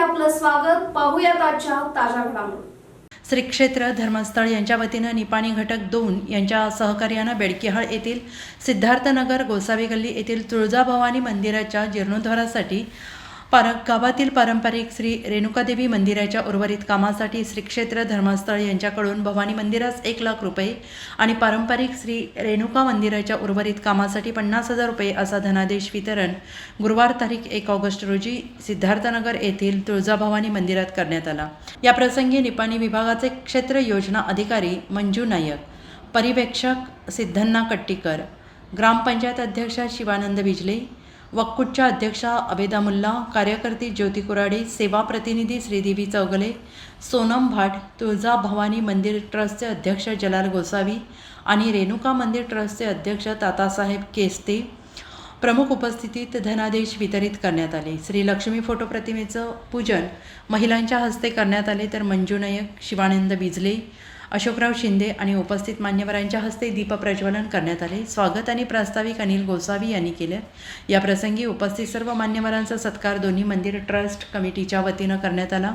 आपलं स्वागत. पाहूयात आजच्या ताज्या घडामोडी. श्री क्षेत्र धर्मस्थळ यांच्या वतीनं निपाणी घटक दोन यांच्या सहकार्यानं बेडकिहाळ येथील सिद्धार्थनगर गोसावी गल्ली येथील तुळजाभवानी मंदिराच्या जीर्णोद्धारासाठी पार गावातील पारंपरिक श्री रेणुकादेवी मंदिराच्या उर्वरित कामासाठी श्री क्षेत्र धर्मस्थळ यांच्याकडून भवानी मंदिरास एक लाख रुपये आणि पारंपरिक श्री रेणुका मंदिराच्या उर्वरित कामासाठी पन्नास हजार रुपये असा धनादेश वितरण गुरुवार तारीख एक ऑगस्ट रोजी सिद्धार्थनगर येथील तुळजाभवानी मंदिरात करण्यात आला. या प्रसंगी निपाणी विभागाचे क्षेत्र योजना अधिकारी मंजू नायक परिवेक्षक सिद्धन्ना कट्टीकर ग्रामपंचायत अध्यक्षा शिवानंद बिजले वक्कुटच्या अध्यक्षा अबेदा मुल्ला कार्यकर्ती ज्योती कुराडे सेवा प्रतिनिधी श्रीदेवी चौगले सोनम भाट तुळजा भवानी मंदिर ट्रस्टचे अध्यक्ष जलाल गोसावी आणि रेणुका मंदिर ट्रस्टचे अध्यक्ष तातासाहेब केस्ते प्रमुख उपस्थितीत धनादेश वितरित करण्यात आले. श्री लक्ष्मी फोटो प्रतिमेचं पूजन महिलांच्या हस्ते करण्यात आले तर मंजू नायक शिवानंद बिजले अशोकराव शिंदे आणि उपस्थित मान्यवरांच्या हस्ते दीपप्रज्वलन करण्यात आले. स्वागत आणि प्रास्ताविक अनिल गोसावी यांनी केले. या प्रसंगी उपस्थित सर्व मान्यवरांचा सत्कार दोन्ही मंदिर ट्रस्ट कमिटीच्या वतीनं करण्यात आला.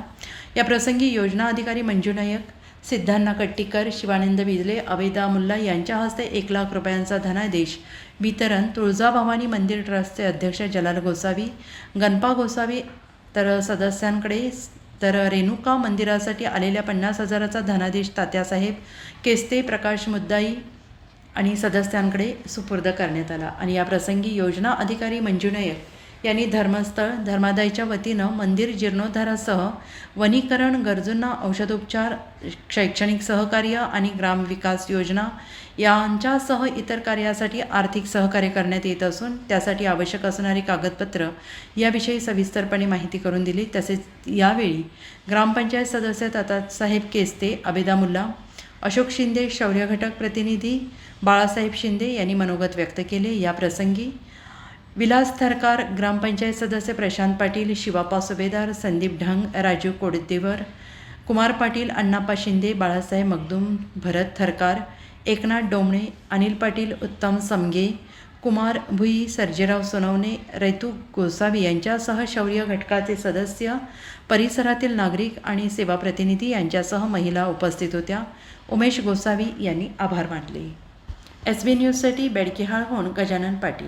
या प्रसंगी योजना अधिकारी मंजू नायक सिद्धांना कट्टीकर शिवानंद बिजले अवेदा मुल्ला यांच्या हस्ते एक लाख रुपयांचा धनादेश वितरण तुळजाभवानी मंदिर ट्रस्टचे अध्यक्ष जलाल गोसावी गणपा गोसावी तर सदस्यांकडे तर रेणुका मंदिरासाठी आलेल्या पन्नास हजाराचा धनादेश तात्यासाहेब केस्ते प्रकाश मुद्दाई आणि सदस्यांकडे सुपूर्द करण्यात आला. आणि या प्रसंगी योजना अधिकारी मंजू नायक यांनी धर्मस्थळ धर्मादायच्या वतीनं मंदिर जीर्णोद्धारासह वनीकरण गरजूंना औषधोपचार शैक्षणिक सहकार्य आणि ग्रामविकास योजना यांच्यासह इतर कार्यासाठी आर्थिक सहकार्य करण्यात येत असून त्यासाठी आवश्यक असणारी कागदपत्र याविषयी सविस्तरपणे माहिती करून दिली. तसेच यावेळी ग्रामपंचायत सदस्य तातासाहेब केस्ते अबेदा मुल्ला अशोक शिंदे शौर्य घटक प्रतिनिधी बाळासाहेब शिंदे यांनी मनोगत व्यक्त केले. या प्रसंगी विलास थरकार ग्रामपंचायत सदस्य प्रशांत पाटील शिवापा सुभेदार संदीप ढंग राजू कोडदेवर कुमार पाटील अण्णाप्पा शिंदे बाळासाहेब मगदूम भरत थरकार एकनाथ डोमणे अनिल पाटील उत्तम समगे कुमार भुई सर्जेराव सोनवणे रैतू गोसावी यांच्यासह शौर्य घटकाचे सदस्य परिसरातील नागरिक आणि सेवा प्रतिनिधी यांच्यासह महिला उपस्थित होत्या. उमेश गोसावी यांनी आभार मानले. एस बी न्यूजसाठी बेडकिहाळहून गजानन पाटील.